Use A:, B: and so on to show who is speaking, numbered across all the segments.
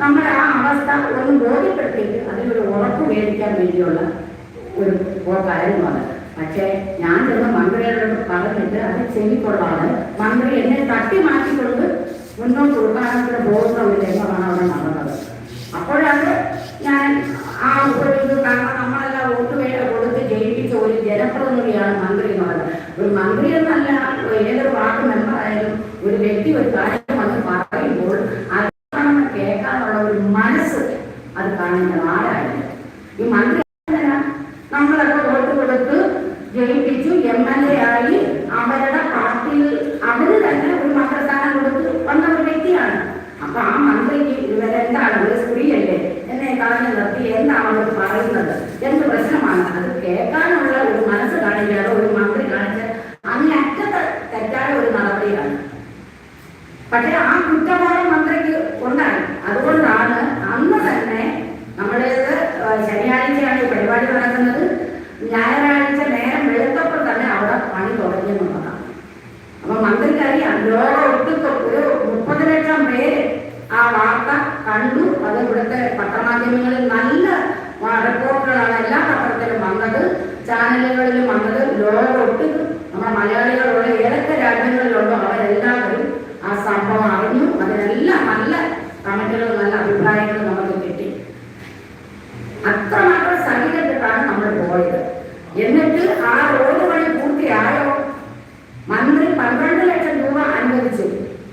A: നമ്മുടെ ആ അവസ്ഥ ഒന്ന് ബോധ്യപ്പെടുത്തിയിട്ട് അതിനൊരു ഉറപ്പ് മേടിക്കാൻ വേണ്ടിയുള്ള ഒരു പോക്കായിരുന്നു അത്. പക്ഷേ ഞാൻ ചെന്ന് മന്ത്രിയോട് പറഞ്ഞിട്ട് അത് ചെവിക്കൊള്ളാതെ മന്ത്രി എന്നെ തട്ടി മാറ്റിക്കൊണ്ട് മുന്നോട്ട് കൊടുക്കാനുള്ള പോകുന്ന ഒരു രംഗമാണ് അവിടെ നടന്നത്. അപ്പോഴാണ് ഞാൻ ആ ഒരു ഇത് കാരണം നമ്മളെല്ലാം വോട്ട് കൊടുത്ത് ജയിപ്പിച്ച ഒരു ജനപ്രതിനിധിയാണ് മന്ത്രി എന്ന് പറയുന്നത്. ഒരു മന്ത്രി എന്നല്ല ഏതൊരു വാർഡ് മെമ്പറായാലും ഒരു വ്യക്തി ഒരു കാര്യം വന്ന് പറയുമ്പോൾ അത് കേൾക്കാനുള്ള ഒരു മനസ്സ് അത് കാണിക്കണം ആരായാലും ഈ മന്ത്രി എങ്ങനെയാ? നമ്മളൊക്കെ വോട്ട് കൊടുത്ത് ജയിപ്പിച്ചു എം എൽ എ ആയി അവരുടെ പാർട്ടിയിൽ അവർ തന്നെ ഒരു മന്ത്രിസ്ഥാനം കൊടുത്ത് വന്ന ഒരു വ്യക്തിയാണ് അപ്പൊ ആ മന്ത്രിക്ക് ഇവരെന്താണ് ഒരു സ്ത്രീയല്ലേ എന്നെ കളഞ്ഞു നിർത്തി എന്താണ് അവർ പറയുന്നത് എന്ത് പ്രശ്നമാണ് അത് കേൾക്കാനുള്ള ഒരു മനസ്സ് കാണിക്കാതെ ഒരു മന്ത്രി കാണിച്ച അങ്ങറ്റത്തെ തെറ്റായ ഒരു നടപടിയാണ് പക്ഷെ ആ കുറ്റബോധം മന്ത്രിക്ക് ഉണ്ടായി അതുകൊണ്ടാണ് അന്ന് തന്നെ നമ്മുടേത് ശനിയാഴ്ചയാണ് ഈ പരിപാടി നടക്കുന്നത് ഞായറാഴ്ച നേരം വെളുത്തപ്പോൾ തന്നെ അവിടെ പണി തുടങ്ങിയെന്നുള്ളതാണ് അപ്പൊ മന്ത്രിക്ക് അറിയാം ലോകം ഒട്ടുക്ക് ഒരു മുപ്പത് ലക്ഷം പേര് ആ വാർത്ത കണ്ടു അത് ഇവിടുത്തെ പത്രമാധ്യമങ്ങളിൽ നല്ല വാ- റിപ്പോർട്ടുകളാണ് എല്ലാ പത്രത്തിലും വന്നത് ചാനലുകളിലും വന്നത് ലോകം ഒട്ടുക്ക് നമ്മുടെ മലയാളികളുള്ള ഏതൊക്കെ രാജ്യങ്ങളിലുണ്ടോ അവരെല്ലാവരും ആ സംഭവം അറിഞ്ഞു അതിനെല്ലാം നല്ല കമന്റുകളും നല്ല അഭിപ്രായങ്ങളും നമുക്ക് കിട്ടി അത്രമാത്രം സഹിച്ചിട്ടാണ് നമ്മൾ പോയത്. എന്നിട്ട് ആ റോഡ് പണി പൂർത്തിയായോ? മന്ത്രി പന്ത്രണ്ട് ലക്ഷം രൂപ അനുവദിച്ചു.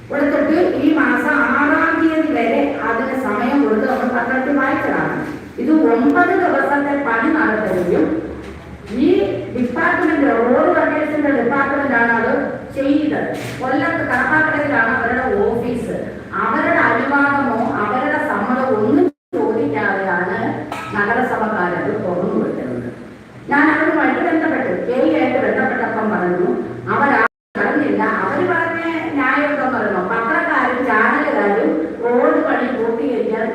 A: കൊടുത്തിട്ട് ഈ മാസം ആറാം തീയതി വരെ അതിന് സമയം കൊടുത്ത് നമ്മൾ പത്രത്തിൽ വായിച്ചതാണ്. ഇത് ഒമ്പത് ദിവസത്തെ പണി നടത്തുകയും ഈ ഡിപ്പാർട്ട്മെന്റ് റോഡ് വർക്കേഴ്സിന്റെ ഡിപ്പാർട്ട്മെന്റ് ആണ് അത് ചെയ്തത്. കൊല്ലത്ത് കടപ്പാക്കടയിലാണ് അവരുടെ ഓഫീസ്. അവരുടെ അനുവാദമോ അവരുടെ സമ്മതമോ ഒന്നും ചോദിക്കാതെയാണ് നഗരസഭക്കാരത് തുറന്നു വിട്ടത് ഞാൻ അവരുമായിട്ട് ബന്ധപ്പെട്ടു കെ ആയിട്ട് ബന്ധപ്പെട്ടപ്പം പറഞ്ഞു അവരാ പറഞ്ഞില്ല അവർ പറഞ്ഞ ന്യായം എന്താന്ന് പറയുന്നു പത്രക്കാരും ചാനലുകാരും റോഡ് പണി പൂർത്തീകരിക്കാൻ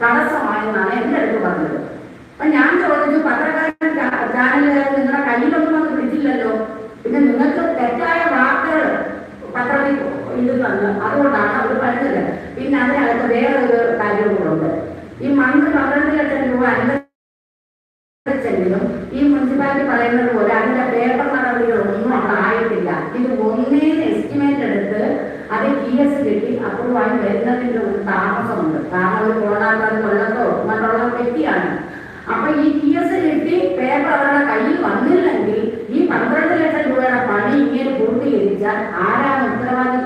A: തടസ്സമായെന്നാണ് എന്റെ അടുത്ത് പറഞ്ഞത് അപ്പൊ ഞാൻ ചോദിച്ചു പത്രക്കാരും ചാ- ചാനലുകാരും നിങ്ങളുടെ കയ്യിലൊന്നും വന്ന് പിടിച്ചില്ലല്ലോ പിന്നെ നിങ്ങൾക്ക് തെറ്റായ വാർത്തകൾ പത്രത്തിൽ ഇത് തന്നു അതുകൊണ്ടാണ് അവർ പറഞ്ഞത് പിന്നെ അതിനകത്ത് വേറൊരു കാര്യം കൂടെ ഈ മന്ത്രി പന്ത്രണ്ട് ലക്ഷം രൂപ അനുവദിച്ചെങ്കിലും ഈ മുനിസിപ്പാലിറ്റി പറയുന്നത് പോലെ അതിന്റെ പേപ്പർ നടപടികളൊന്നും അവിടെ ആയിട്ടില്ല ഇത് ഒന്നേന്ന് എസ്റ്റിമേറ്റ് എടുത്ത് അത് ടി എസ് കിട്ടി വരുന്നതിന്റെ ഒരു താമസമുണ്ട്. കാരണം ഒരു കോടാക്കാട് കൊല്ലത്തോ മറ്റുള്ള വ്യക്തിയാണ് അപ്പൊ ഈ ടി എസ് കിട്ടി പേപ്പർ അവരുടെ കയ്യിൽ വന്നില്ലെങ്കിൽ ഈ പന്ത്രണ്ട് ലക്ഷം രൂപയുടെ പണി ഇങ്ങനെ പൂർത്തീകരിച്ചാൽ ആരാണ് ഉത്തരവാദി?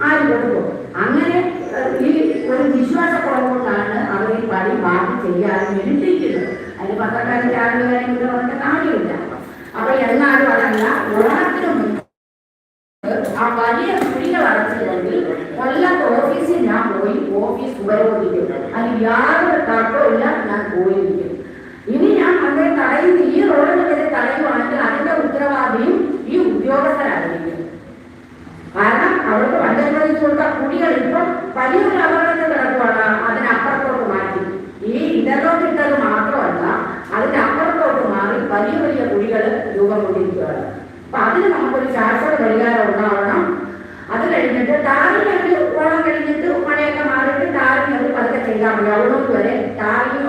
A: ആര് കൊടുക്കും അങ്ങനെ ഈ ഒരു വിശ്വാസക്കുറവുകൊണ്ടാണ് അവർ ഈ പണി ബാക്കി ചെയ്യാതെ വിരുദ്ധിക്കുന്നത് അതിന് പത്രക്കാരും ചാനലുകാരും ഇത് പറഞ്ഞ കാര്യമില്ല അപ്പൊ എന്നാലും അതല്ല ഓണത്തിന് ആ വലിയ കുഴികൾ അടച്ചില്ലെങ്കിൽ കൊല്ലത്ത് ഓഫീസിൽ ഞാൻ പോയി ഓഫീസ് ഉപരോധിക്കും. അതിൽ യാതൊരു തർക്കവും ഞാൻ പോയിരിക്കും. ഇനി ഞാൻ അങ്ങനെ തടയുന്ന ഈ റോഡിനെതിരെ തടയുവാണെങ്കിൽ അതിന്റെ ഉത്തരവാദിയും ഈ ഉദ്യോഗസ്ഥരായിരിക്കും. കാരണം അവർക്ക് പഞ്ചായത്ത് കൊടുത്ത കുടികൾ ഇപ്പം വലിയൊരു അപകടത്തിൽ കിടക്കുവാണ് അതിനപ്പുറത്തോട്ട് മാറ്റി. ഈ ഇട്ടത് മാത്രമല്ല അതിന്റെ അപ്പുറത്തോട്ട് മാറി വലിയ വലിയ കുഴികൾ രൂപം കൊണ്ടിരിക്കുകയാണ്. അപ്പൊ അതിന് നമുക്കൊരു ശാശ്വത പരിഹാരം ഉണ്ടാവണം. അത് കഴിഞ്ഞിട്ട് ടാറിന് ഒരു ഓണം കഴിഞ്ഞിട്ട് മഴയൊക്കെ മാറിയിട്ട് ടാറിന് അത് പതുക്കെ ചെയ്താൽ മതി. അവിടെ വരെ ടാറിന്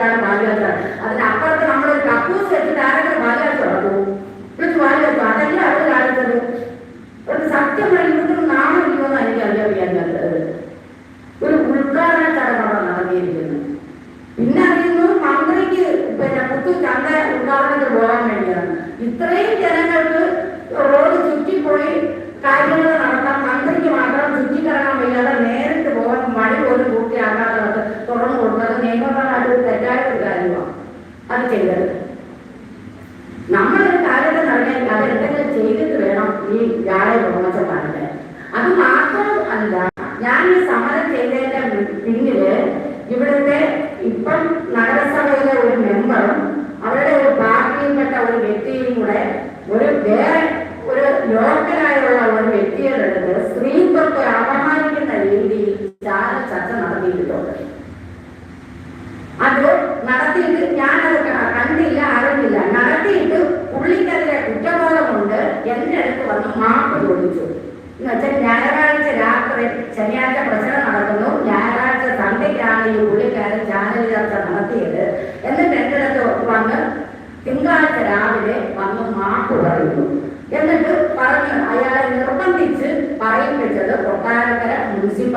A: വീട് വെച്ചിട്ടാണ് പാലുകാച്ച് അതിനപ്പുറത്ത് ചെയ്തത് നമ്മളൊരു കാര്യത്തെ നടക്കാൻ അത് എന്തെങ്കിലും ചെയ്തിട്ട് വേണം ഈ വ്യാഴ പ്രമോശം കാണിക്കാൻ അത് മാത്രം അല്ല ഞാൻ ഈ സമരം ചെയ്തതിന്റെ പിന്നിൽ ഇവിടുത്തെ ഇപ്പം നഗരസഭയിലെ ഒരു മെമ്പർ നടത്തിയിട്ട് ഞാനത് ക- കണ്ടില്ല അറിഞ്ഞില്ല നടത്തിയിട്ട് പുള്ളിക്കെതിരെ കുറ്റബോധമുണ്ട് എന്റെ അടുത്ത് വന്ന് മാപ്പ് ചോദിച്ചു എന്നുവെച്ചാൽ ഞായറാഴ്ച രാത്രി ശനിയാഴ്ച പ്രശ്നം നടക്കുന്നു ഞായറാഴ്ച സന്ധ്യയ്ക്കാണ് ഈ പുള്ളിക്കാരൻ ചാനൽ ചർച്ച നടത്തിയത് എന്നിട്ട് എന്റെ അടുത്ത് വന്ന് തിങ്കളാഴ്ച രാവിലെ വന്ന് മാപ്പ് പറയുന്നു എന്നിട്ട് പറഞ്ഞു അയാളെ നിർബന്ധിച്ച് പറയിപ്പിച്ചത് കൊട്ടാരക്കര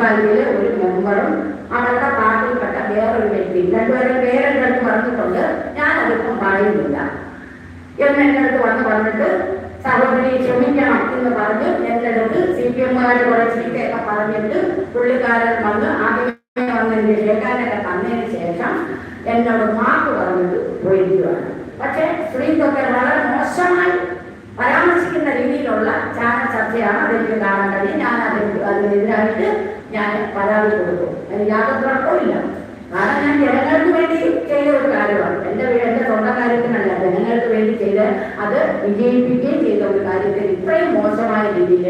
A: മുനിസിപ്പാലിറ്റിയിലെ ഒരു മെമ്പറും അവരുടെ പാർട്ടിയിൽപ്പെട്ട വേറൊരു വ്യക്തി രണ്ടുപേരും പേരെന്റെ അടുത്ത് പറഞ്ഞിട്ടുണ്ട് ഞാനതിപ്പം പറയുന്നില്ല. എന്ന് എന്റെ അടുത്ത് വന്ന് പറഞ്ഞിട്ട് സഹോദരി ക്ഷമിക്കണം എന്ന് പറഞ്ഞ് എന്റെ അടുത്ത് സി പി എമ്മുകാർ കുറെ ചീത്തയൊക്കെ പറഞ്ഞിട്ട് പുള്ളിക്കാരൻ വന്ന് ആദ്യമേ വന്നതിന് ശേഖരനൊക്കെ തന്നതിന് ശേഷം എന്നോട് മാപ്പ് പറഞ്ഞിട്ട് പോയിരിക്കുകയാണ്. പക്ഷേ സ്ത്രീക്കൊക്കെ വളരെ മോശമായി പരാമർശിക്കുന്ന രീതിയിലുള്ള ചാനൽ ചർച്ചയാണ് കാണാൻ കഴിയും ഞാൻ അതിന് അതിനെതിരായിട്ട് ഞാൻ പരാതി കൊടുക്കും. അതിന് യാതൊരു കുഴപ്പമില്ല കാരണം ഞാൻ ജനങ്ങൾക്ക് വേണ്ടി ചെയ്ത ഒരു കാര്യമാണ്. എന്റെ എന്റെ സ്വന്തം കാര്യത്തിനല്ല ജനങ്ങൾക്ക് വേണ്ടി ചെയ്ത് അത് വിജയിപ്പിക്കുകയും ചെയ്ത ഒരു കാര്യത്തിൽ ഇത്രയും മോശമായ രീതിയിൽ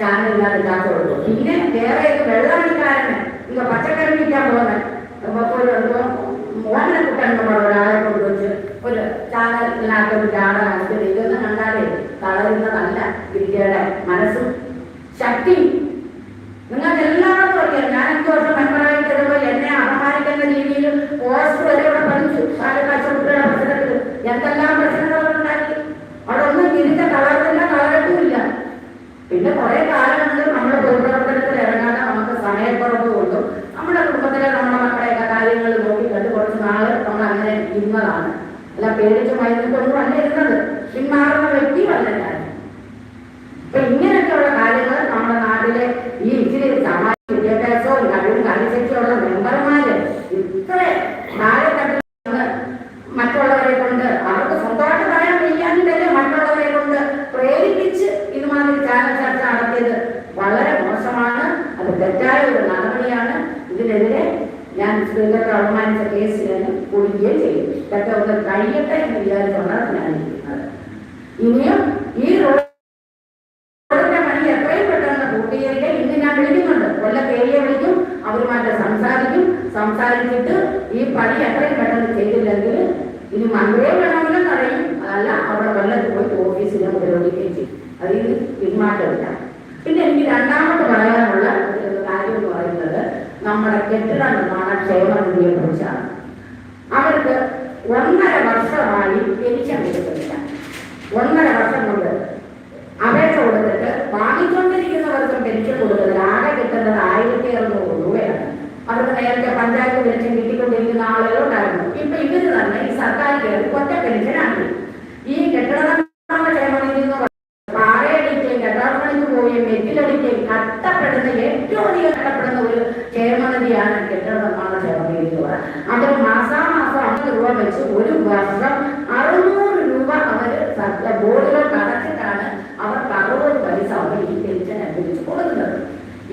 A: ചാനലില്ലാതെ ചാർച്ച കൊടുക്കും പിന്നെ വേറെ വെള്ളാടിക്കാരന്? ഇങ്ങ പച്ചക്കറി വിൽക്കാൻ പോകുന്നത് മോഹന നമ്മൾ ഒരാളെ കൊണ്ടുവച്ച് ഒരു ചാനലിനകത്ത് ഒരു ചാണ കാണിച്ചത് ഇതൊന്നും കണ്ടാലേ തളരുന്നതല്ല ഇന്ത്യയുടെ മനസ്സും ശക്തിയും നിങ്ങൾക്ക് എല്ലാവർക്കും അറിയാം വർഷം എന്നെ അപമാനിക്കുന്ന രീതിയിൽ പഠിച്ചു. കുട്ടികളുടെ പ്രശ്നത്തിൽ എന്തെല്ലാം അവിടെ ഒന്നും തിരിച്ച കളറട്ടുമില്ല. പിന്നെ കുറെ കാലം നടപടിയാണ് ഇതിനെതിരെ ഞാൻ സ്ത്രീകൾക്ക് അവമാനിച്ച കേസിൽ ഞാൻ കൊടുക്കുകയും ചെയ്യും ഇതൊക്കെ ഒന്ന് കഴിയട്ടെ എന്ന് വിചാരിച്ചുകൊണ്ടാണ് ഞാൻ ഇരിക്കുന്നത്. ഇനിയും ഈ റോഡ് റോഡിന്റെ പണി എത്രയും പെട്ടെന്ന് പൂർത്തീകരിക്കാൻ ഇന്ന് ഞാൻ വിളിക്കുന്നുണ്ട് കൊല്ല പേരിയെ വിളിക്കും അവരുമായിട്ട് സംസാരിക്കും സംസാരിച്ചിട്ട് ഈ പണി എത്രയും പെട്ടെന്ന് ചെയ്തില്ലെങ്കിൽ ഇനി മന്ത്രിയെ വേണമെങ്കിലും തടയും അതല്ല അവിടെ കൊല്ലത്ത് പോയി ഓഫീസിനെ ഉപയോഗിക്കുകയും ചെയ്യും അതിൽ നിന്ന് പിന്മാറ്റമില്ല പിന്നെ എനിക്ക് രണ്ടാമത് പറയാനുള്ള ഒരു കാര്യം എന്ന് പറയുന്നത് നമ്മുടെ കെട്ടിട നിർമ്മാണ ക്ഷേമനിധിയെ കുറിച്ചാണ് അവർക്ക് ഒന്നര വർഷമായി പെൻഷൻ കൊടുക്കുന്നില്ല ഒന്നര വർഷം കൊണ്ട് അപേക്ഷ കൊടുത്തിട്ട് വാങ്ങിക്കൊണ്ടിരിക്കുന്നവർക്കും പെൻഷൻ കൊടുക്കുന്നത് ആകെ കിട്ടുന്നത് ആയിരത്തി അറുന്നൂറ് രൂപയാണ്. അവർക്ക് നേരത്തെ പഞ്ചായത്ത് പെൻഷൻ കിട്ടിക്കൊണ്ടിരിക്കുന്ന ആളുകളുണ്ടായിരുന്നു. ഇപ്പൊ ഇവർ തന്നെ ഈ സർക്കാർ കയറി ഒറ്റ പെൻഷനാക്കി. രൂപ വെച്ച് ഒരു വർഷം അറുന്നൂറ് രൂപ അവർ ബോർഡുകൾ അടച്ചിട്ടാണ് അവർക്ക് അറുപത് പൈസ അവർ ഈ പെൻഷൻ അനുസരിച്ച് കൊടുക്കുന്നത്.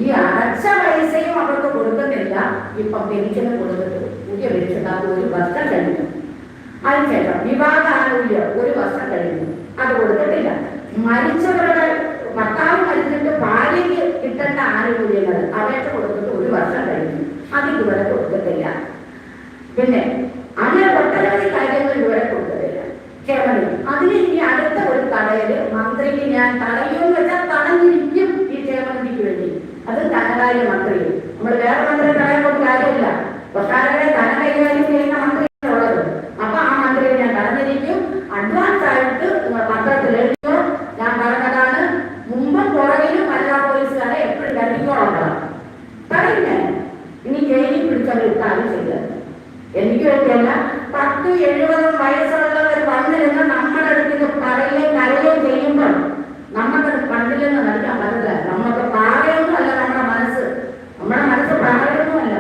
A: ഈ അടച്ച പൈസയും അവർക്ക് കൊടുക്കുന്നില്ല. ഇപ്പൊ പെൻഷന് കൊടുത്തിട്ട് പുതിയ പെൻഷൻ ഒരു വർഷം കഴിഞ്ഞു. അതിനുശേഷം വിവാഹ ആനുകൂല്യം ഒരു വർഷം കഴിഞ്ഞു അത് കൊടുത്തിട്ടില്ല മരിച്ചവരുടെ ഭർത്താവ് മരിച്ചിട്ട് ഭാര്യയ്ക്ക് കിട്ടേണ്ട ആനുകൂല്യങ്ങൾ അപേക്ഷ കൊടുത്തിട്ട് ഒരു വർഷം കഴിഞ്ഞു അത് ഇതുവരെ കൊടുത്തിട്ടില്ല പിന്നെ അങ്ങനെ ഒട്ടനവധി കാര്യങ്ങൾ ഇതുവരെ കൊടുത്തിട്ടില്ല ക്ഷേമനിധി അതിന് ഇനി അടുത്ത ഒരു തടയൽ മന്ത്രിക്ക് ഞാൻ തടയുമെന്ന് വെച്ചാൽ തടഞ്ഞിരിക്കും ഈ ക്ഷേമനിധിക്ക് വേണ്ടി അത് ധനകാര്യ മന്ത്രി നമ്മൾ വേറെ മന്ത്രി തടയാൻ കൊണ്ട് കാര്യമില്ല കൊട്ടാരങ്ങളെ ധന കൈകാര്യം ചെയ്യുന്ന മന്ത്രിയാണുള്ളത് അപ്പൊ ആ മന്ത്രിയെ ഞാൻ തടഞ്ഞിരിക്കും അഡ്വാൻസ് ആയിട്ട് പത്രത്തിൽ എഴുതിയോ ഞാൻ പറഞ്ഞതാണ് മുമ്പും പുറകിലും വനിതാ പോലീസുകാരെ എപ്പോഴും കരുതിക്കോളം തടയും ഞാൻ ഇനി ജയിലിൽ പിടിച്ചവർ ഇട്ടാലും ചെയ്തത് എനിക്ക് വേണ്ടിയല്ല പത്ത് എഴുപതും വയസ്സുള്ളവർ വന്നിരുന്ന് നമ്മുടെ അടുത്ത് പറയുകയും കരയുകയും ചെയ്യുമ്പോൾ നമുക്കത് കണ്ടില്ലെന്ന് നൽകാൻ പറ്റില്ല നമുക്ക് പാറയൊന്നും അല്ല നമ്മുടെ മനസ്സ് നമ്മുടെ മനസ്സ് പാറയൊന്നുമല്ല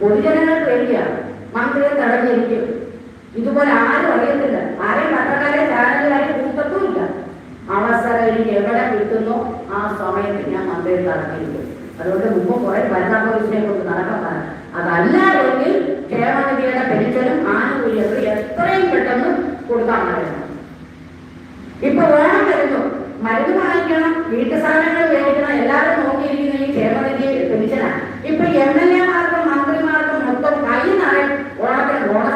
A: പൊതുജനങ്ങൾക്ക് വേണ്ടിയാണ് മന്ത്രിയെ തടഞ്ഞിരിക്കും ഇതുപോലെ ആരും അറിയത്തില്ല ആരെയും പത്രക്കാരെ ചാനലുകാരെ കൂട്ടത്തുമില്ല അവസരം എനിക്ക് എവിടെ കിട്ടുന്നോ ആ സമയത്ത് ഞാൻ മന്ത്രിയെ തടഞ്ഞിരിക്കും അതുകൊണ്ട് മുമ്പ് കുറെ വനിതാ പോലീസിനെ കൊണ്ട് നടക്കാൻ അതല്ല എങ്കിൽ ക്ഷേമനിധിയുടെ പെൻഷനും ആനുകൂല്യങ്ങളും എത്രയും പെട്ടെന്ന് കൊടുക്കാൻ പറയണം ഇപ്പൊ ഓണം വരുന്നു. മരുന്ന് വാങ്ങിക്കണം വീട്ടു സാധനങ്ങൾ മേടിക്കണം എല്ലാവരും നോക്കിയിരിക്കുന്ന ഈ ക്ഷേമനിധി പെൻഷനാണ് ഇപ്പൊ എം എൽ എമാർക്കും മന്ത്രിമാർക്കും മൊത്തം കൈ നിറയും ഓണത്തിന് ഓണ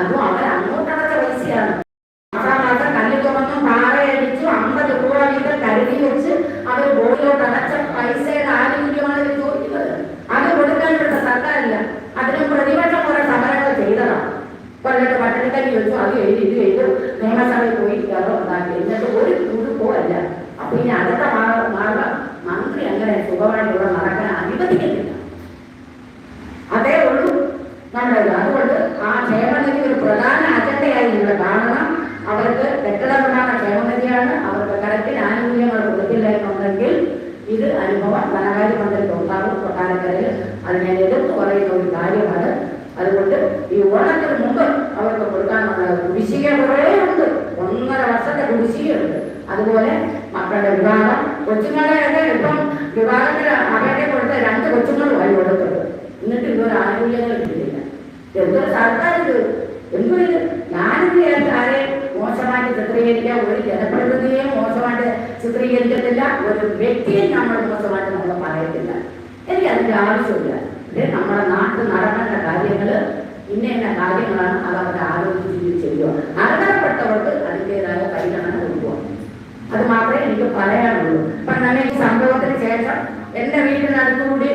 A: അതും അവർ അങ്ങോട്ടടച്ച പൈസയാണ് മാസാ മാസം കല്ല് തുറന്നു പാറയടിച്ചു അമ്പത് രൂപ വീതം കരുതി വെച്ച് അവർ ബോർഡിലോട്ട് അടച്ച പൈസയുടെ ആനുകൂല്യമാണ് ഇവർ ചോദിക്കുന്നത് അത് കൊടുക്കാനുള്ള സർക്കാരില്ല അതിനും പ്രതിപക്ഷം കുറെ സമരങ്ങൾ ചെയ്തതാണ് കൊല്ലത്ത് പട്ടിണിക്കഞ്ഞി വെച്ചു അത് എഴുതി ഇത് ചെയ്തു നിയമസഭയിൽ പോയി കേരളം ഉണ്ടാക്കി എന്നിട്ട് ഒരു കുടുക്കമല്ല അപ്പൊ ഇനി അടുത്ത മാ- മാർഗം മന്ത്രി അങ്ങനെ സുഖമായിട്ട് ഇവിടെ നടക്കാൻ അനുവദിക്കുന്നില്ല അതേ ഉള്ളൂ നമ്മുടെ ഇത്. അതുകൊണ്ട് ആ ക്ഷേമനിധി ഒരു പ്രധാന അജണ്ടയായി നിങ്ങൾ കാണണം അവർക്ക് കെട്ടിട നിർമ്മാണ ക്ഷേമനിധിയാണ് അവർക്ക് കറക്റ്റിന് ആനുകൂല്യങ്ങൾ കൊടുക്കില്ല എന്നുണ്ടെങ്കിൽ ഇത് അനുഭവം ധനകാര്യ മന്ത്രി ഉണ്ടാകും കൊട്ടാരക്കരയിൽ അത് ഞാൻ എടുത്തു പറയുന്ന ഒരു കാര്യമാണ്. അതുകൊണ്ട് ഈ ഓണത്തിന് മുമ്പ് അവർക്ക് കൊടുക്കാൻ കുടിശ്ശിക കുറേ ഉണ്ട്. ഒന്നര വർഷത്തെ കുടിശ്ശികയുണ്ട്. അതുപോലെ മക്കളുടെ വിവാഹം കൊച്ചുങ്ങളെയൊക്കെ ഇപ്പം വിവാഹത്തിന് അപേക്ഷ കൊടുത്ത രണ്ട് കൊച്ചുങ്ങളും അവർ കൊടുത്തത് എന്നിട്ട് ഇതൊരു ആനുകൂല്യങ്ങൾ കിട്ടിയില്ല എന്തൊരു സർക്കാർ ഇത് എന്തോ ഇത് ഞാനിത് ആരെ മോശമായിട്ട് ചിത്രീകരിക്കാൻ ഒരു ജനപ്രതിനിധിയെയും മോശമായിട്ട് ചിത്രീകരിക്കത്തില്ല. ഒരു വ്യക്തിയെ നമ്മൾ എനിക്ക് അതിന്റെ ആവശ്യമില്ല. അല്ലെ നമ്മുടെ നാട്ടിൽ നടക്കേണ്ട കാര്യങ്ങൾ ഇന്ന ഇന്ന കാര്യങ്ങളാണ് അത് അവരുടെ ആലോചിച്ച് ചെയ്യുക. അർഹതപ്പെട്ടവർക്ക് അതിന്റെതായ പരിഗണന കൊടുക്കുക. അത് മാത്രമേ എനിക്ക് പറയാനുള്ളൂ. അപ്പൊ തന്നെ ഈ സംഭവത്തിന് ശേഷം എന്റെ വീടിനടുത്തുകൂടി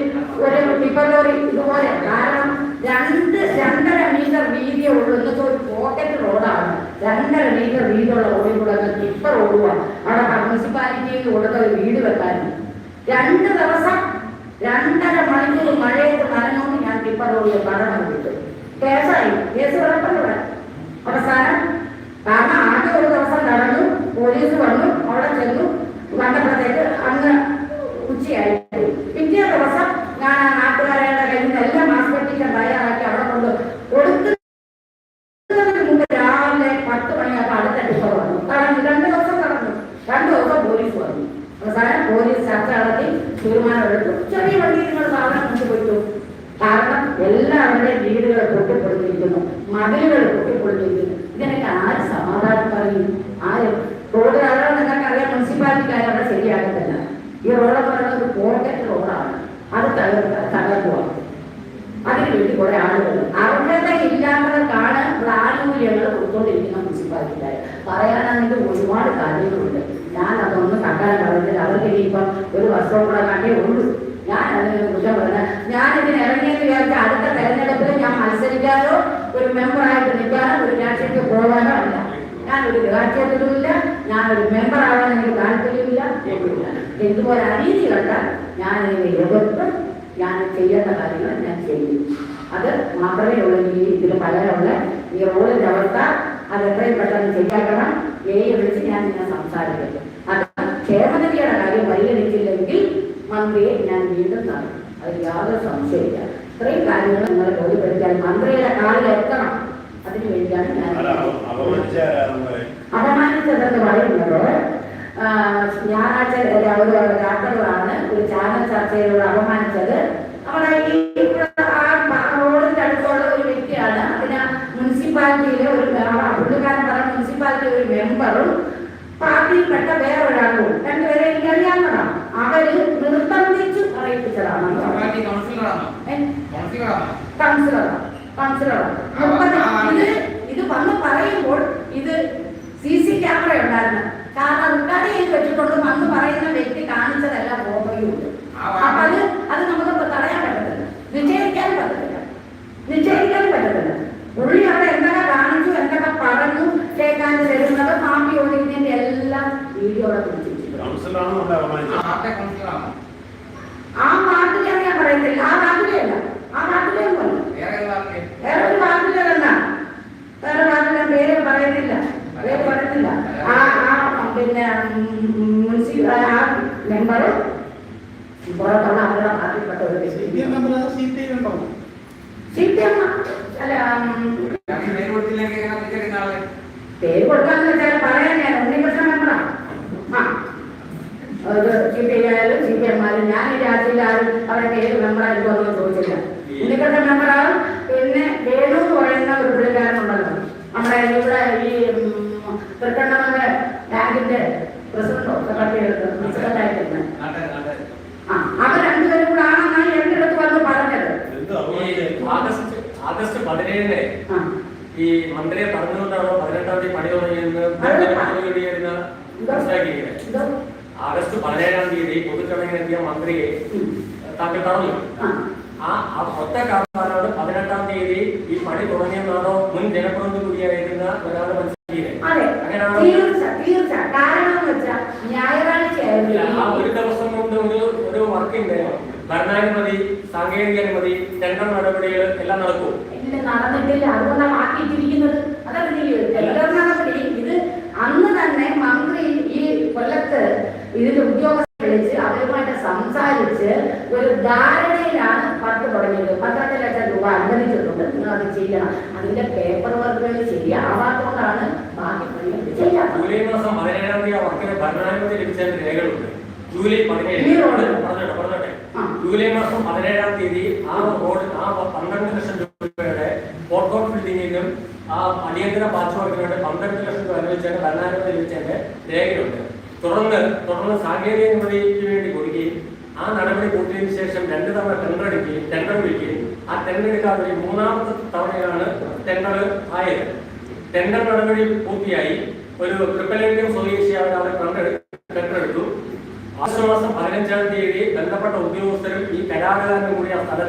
A: ഒരു ടിപ്പർ ഇതുപോലെ കാരണം രണ്ട് രണ്ടര മീറ്റർ വീതിയെ ഉള്ളൂ. എന്നൊക്കെ ഒരു പോക്കറ്റ് റോഡാണ് രണ്ടര മീറ്റർ വീതിയുള്ള റോഡിൽ കൂടെ ടിപ്പർ ഓടുക അവിടെ മുനിസിപ്പാലിറ്റിയിൽ കൊടുത്ത ഒരു വീട് വെക്കാൻ രണ്ട് ദിവസം രണ്ടര മണിക്കൂർ മഴയത്ത് നനഞ്ഞുകൊണ്ട് ഞാൻ പഠനം വിട്ടു. കേസായി. കേസ് കിടപ്പുണ്ട് അവസാനം കാരണം ആദ്യം ഒരു ദിവസം നടന്നു പോലീസ് വന്നു അവിടെ ചെന്നു വന്നപ്പോഴത്തേക്ക് അന്ന് ഉച്ചയായി പിറ്റേ ദിവസം ഞാൻ ആ നാട്ടുകാരുടെ കയ്യിൽ നിന്ന് എല്ലാം ആസ്പെക്ടിക്കാൻ തയ്യാറാക്കി അവിടെ കൊണ്ട് കൊടുക്കുന്നതിന് മുമ്പ് രാവിലെ പത്ത് മണിയാകുമ്പോൾ അടുത്ത ടിപ്പർ വന്നു കടന്നു രണ്ട് ദിവസം കടന്നു രണ്ട് ദിവസം പോലീസ് വന്നു അവസാനം പോലീസ് ചർച്ച നടത്തി തീരുമാനമെടുത്തു ചെറിയ വണ്ടി നിങ്ങൾ സാധനം കൊണ്ടുപോയിട്ടു കാരണം എല്ലാവരുടെയും വീടുകൾ പൊട്ടിപ്പൊളിഞ്ഞിരിക്കുന്നു മതിലുകൾ പൊട്ടിപ്പൊളിഞ്ഞിരിക്കുന്നു ഇതിനൊക്കെ ആര് സമാധാനം പറയും? ആര്? റോഡ് അതാണ് നിങ്ങൾക്ക് അറിയാം മുനിസിപ്പാലിറ്റിക്കാർ അവിടെ ശരിയാകത്തില്ല ഈ റോഡ് പറയുന്നത് പോക്കറ്റ് റോഡാണ്. അത് തകർത്ത തകർക്കുക അതിന് വേണ്ടി കുറെ ആളുകൾ അർഹതയില്ലാത്തവർക്കാണ് ഇവിടെ ആനുകൂല്യങ്ങൾ കൊടുത്തോണ്ടിരിക്കുന്ന മുനിസിപ്പാലിറ്റിക്കാർ പറയാനാണെങ്കിൽ ഒരുപാട് കാര്യങ്ങളുണ്ട്. ഞാൻ അതൊന്നും കണ്ടാൽ പറയുന്നത് അവർക്ക് ഇനിയിപ്പം ഒരു വസ്ത്രം കൂടെ കണ്ടേ ഉള്ളൂ. ഞാൻ അതിനെ കുറ്റം പറഞ്ഞ ഞാൻ ഇതിന് ഇറങ്ങിയെന്ന് വിചാരിച്ച അടുത്ത തെരഞ്ഞെടുപ്പിൽ ഞാൻ മത്സരിക്കാനോ ഒരു മെമ്പറായിട്ട് നിൽക്കാനോ ഒരു രാഷ്ട്രീയത്തിൽ പോകാനോ അല്ല. ഞാൻ ഒരു രാഷ്ട്രീയത്തിലുമില്ല ഒരു മെമ്പർ ആവാൻ എനിക്ക് താല്പര്യമില്ല ഒന്നുമില്ല അനീതി കണ്ടാൽ ഞാൻ ഇതിനെ എതിർത്ത് ഞാൻ ചെയ്യേണ്ട കാര്യങ്ങൾ ഞാൻ ചെയ്യും. അത് മാത്രമേ ഉള്ളൂ ഈ ഇതിൽ പലരുള്ള ഈ റോഡിന്റെ അവസ്ഥ. അത് എത്രയും പെട്ടെന്ന് ശരിയാക്കണം. എയെ വിളിച്ച് ഞാൻ ഇങ്ങനെ സംസാരിക്കും. അത് ക്ഷേമനിധിയുടെ കാര്യം പരിഗണിച്ചില്ലെങ്കിൽ മന്ത്രിയെ ഞാൻ വീണ്ടും നടത്തും അത് യാതൊരു സംശയമില്ല ഇത്രയും കാര്യങ്ങൾ നിങ്ങളെ ബോധ്യപ്പെടുത്തിയാൽ മന്ത്രിയുടെ കാലിൽ എത്തണം. അതിനു വേണ്ടിയാണ് ഞാൻ. അപമാനിച്ചതെന്ന് പറയുന്നത് ഞായറാഴ്ച രാത്രികളാണ് ഒരു ചാനൽ ചർച്ചയിലൂടെ അപമാനിച്ചത് അവിടെ ഈ ആ പ- റോഡിന്റെ അടുത്തുള്ള ഒരു വ്യക്തിയാണ് അതിന് മുനിസിപ്പാലിറ്റിയിലെ ഒരു ആ പുള്ളിക്കാരൻ പറഞ്ഞ മുനിസിപ്പാലിറ്റി ഒരു മെമ്പറും പാർട്ടിയിൽപ്പെട്ട വേറൊരാളും രണ്ടുപേരെ എനിക്ക് അറിയാവുന്നതാണ് അവർ നിർബന്ധിച്ചു പറയിപ്പിച്ചതാണ്
B: മുനിസിപ്പാലിറ്റി കൗൺസിലറാണോ
A: ഏ?
B: കൗൺസിലറാണോ
A: കൗൺസിലറാണ് കൗൺസിലറാണ് മുപ്പത് ഇത് ഇത് വന്ന് പറയുമ്പോൾ ഇത് സി സി ക്യാമറ ഉണ്ടായിരുന്നു. കാരണം റിക്കാർഡ് ചെയ്ത് അന്ന് പറയുന്ന വ്യക്തി കാണിച്ചതല്ല ഫോട്ടോയുണ്ട് അപ്പൊ അത് അത് നമുക്ക് ഇപ്പൊ തടയാൻ പറ്റത്തില്ല നിശ്ചയിക്കാൻ പറ്റത്തില്ല നിശ്ചയിക്കാൻ പറ്റത്തില്ല പുള്ളി അവിടെ എന്തൊക്കെ കാണിച്ചു എന്തൊക്കെ പറഞ്ഞു കേൾക്കാൻ തരുന്നത് മാപ്പി ഓടിക്കുന്നതിന്റെ എല്ലാം വീഡിയോ അവിടെ പിടിച്ചിട്ടുണ്ട്
C: കൗൺസിലറാണ് നമ്മളെ
B: ആ
C: അപമാനിച്ചത്.
B: ആരുടെ കൗൺസിലറാണോ
A: ആ നാട്ടിലെ ഞാൻ പറയത്തില്ല ആ നാട്ടിലെ അല്ല ആ നാട്ടിലെ ഒന്നുമല്ല
B: വേറെ ഏത് പാർട്ടി
A: വേറെ ഒരു വാക്കിലല്ല വേറെ വാക്കില പേര് പറയുന്നില്ല പേര് പറയത്തില്ല ആ ആ പിന്നെ മുനിസിപ്പൽ ആ മെമ്പർ പുറത്തുള്ള അവരുടെ പാർട്ടിപ്പെട്ട ഒരു സി പി എം അല്ല ഉം,
B: കാരണം പേര് കൊടുത്തില്ലെങ്കിൽ എങ്ങനെ തിരിച്ചറിയുന്ന ആളെ
A: പേര് കൊടുക്കാന്ന് വെച്ചാൽ പറയാൻ ഞാൻ ഉണ്ണികൃഷ്ണ മെമ്പറാ ആ അത് സി പി ഐ ആയാലും സി പി എം ആയാലും ഞാൻ ഈ രാജ്യത്തിൽ ആരും അവരുടെ ഏത് മെമ്പറായിരിക്കും ഒന്നും ചോദിച്ചില്ല ഉണ്ണികൃഷ്ണ മെമ്പറാണ് പിന്നെ വേണു എന്ന് പറയുന്ന ഒരു പുള്ളിക്കാരനുണ്ടല്ലോ നമ്മുടെ ഇവിടെ ഈ തൃക്കണ്ണമല ബാങ്കിന്റെ പ്രസിഡന്റോ സെക്രട്ടറി പ്രസിഡന്റായിട്ടിരുന്നത്
B: നാട്ടുകാർ നാട്ടുകാർ
A: ആ അവർ രണ്ടുപേരും കൂടെ ആണെന്നാണ് എന്റെ അടുത്ത് വന്ന് പറഞ്ഞത്
C: എന്ത്
D: ഈ
C: അപമാനിച്ചത്?
D: ആഗസ്റ്റ് ആഗസ്റ്റ് പതിനേഴിന്
A: ആ.
D: ഈ മന്ത്രിയെ പറഞ്ഞുകൊണ്ടാണോ പതിനെട്ടാം തീയതി പണി തുടങ്ങിയെന്ന് ആഗസ്റ്റ് പതിനേഴാം തീയതി പൊതുചടങ്ങിനെത്തിയ മന്ത്രിയെ. താങ്കൾ തടഞ്ഞു.
A: ആ.
D: ആ ഒറ്റ കാരണമാണ് പതിനെട്ടാം തീയതി ഈ പണി തുടങ്ങിയെന്നാണോ മുൻ ജനപ്രതിനിധി കൂടിയായിരുന്ന ഒരാൾ മനസ്സിലാക്കിയത്
A: അതെ
D: അങ്ങനെയാണോ
A: തീർച്ച തീർച്ച കാരണം എന്ന് വെച്ചാൽ ഞായറാഴ്ചയായിരുന്നു
D: ഇല്ല, ആ
A: ഈ-
D: ഒരു ദിവസം കൊണ്ട് ഒരു ഒരു വർക്കിന്റെ ഭരണാനുമതി സാങ്കേതിക അനുമതി ടെൻഡർ നടപടികൾ എല്ലാം നടക്കും.
A: നടന്നിട്ടില്ല. അതുകൊണ്ടാണ് മാറ്റിയിട്ടിരിക്കുന്നത് അതറിയില്ലേ ടെൻഡർ നടപടി. ഇത് അന്ന് തന്നെ മന്ത്രി ഈ കൊല്ലത്ത് ഇതിന്റെ ഉദ്യോഗസ്ഥ വിളിച്ച് അവരുമായിട്ട് സംസാരിച്ച് ഒരു ധാരണയിലാണ് പത്ത് തുടങ്ങിയത്. പന്ത്രണ്ട് ലക്ഷം രൂപ അനുവദിച്ചിട്ടുണ്ട്. നിങ്ങൾ അത് ചെയ്യണം. അതിന്റെ പേപ്പർ വർക്കുകൾ ശരിയാവാത്തതുകൊണ്ടാണ് ബാക്കി ചെയ്യാം
D: ജൂലൈ മാസം പതിനേഴാം തീയതി ഭരണാനുമതി ലഭിച്ചതിന്റെ രേഖകളുണ്ട്. ജൂലൈ പതിനേഴ്? പറഞ്ഞോട്ടെ പറഞ്ഞോട്ടെ. ജൂലൈ മാസം പതിനേഴാം തീയതി ആ റോഡ് ആ പന്ത്രണ്ട് ലക്ഷം രൂപയുടെ ഫോട്ടോ ബിൽഡിങ്ങിനും ആ അടിയന്തര പാച്ച് വർക്കിന് വേണ്ടി പന്ത്രണ്ട് ലക്ഷം രൂപ അനുവദിച്ചതിന്റെ ഭരണാനുമതി ലഭിച്ചതിന്റെ രേഖയുണ്ട്. തുടർന്ന് തുടർന്ന് സാങ്കേതിക അനുമതിക്ക് വേണ്ടി കൊടുക്കുകയും ആ നടപടി പൂർത്തിയതിനു ശേഷം രണ്ട് തവണ ടെൻഡർ എടുക്കുകയും ടെൻഡർ വിളിക്കുകയും ആ ടെൻഡർ എടുക്കാതെ ഒരു മൂന്നാമത്തെ തവണയാണ് ടെൻഡർ ആയത്. ടെൻഡർ നടപടി പൂർത്തിയായി. ഒരു ട്രിപ്പിൾ ഇന്ത്യൻ സ്വദേശിയാണ് അവിടെ ടെൻഡർ ആഗസ്റ്റ് മാസം പതിനഞ്ചാം തീയതി ബന്ധപ്പെട്ട ഉദ്യോഗസ്ഥരും ഈ കരാറുകാരനും കൂടി ആ സ്ഥലത്ത്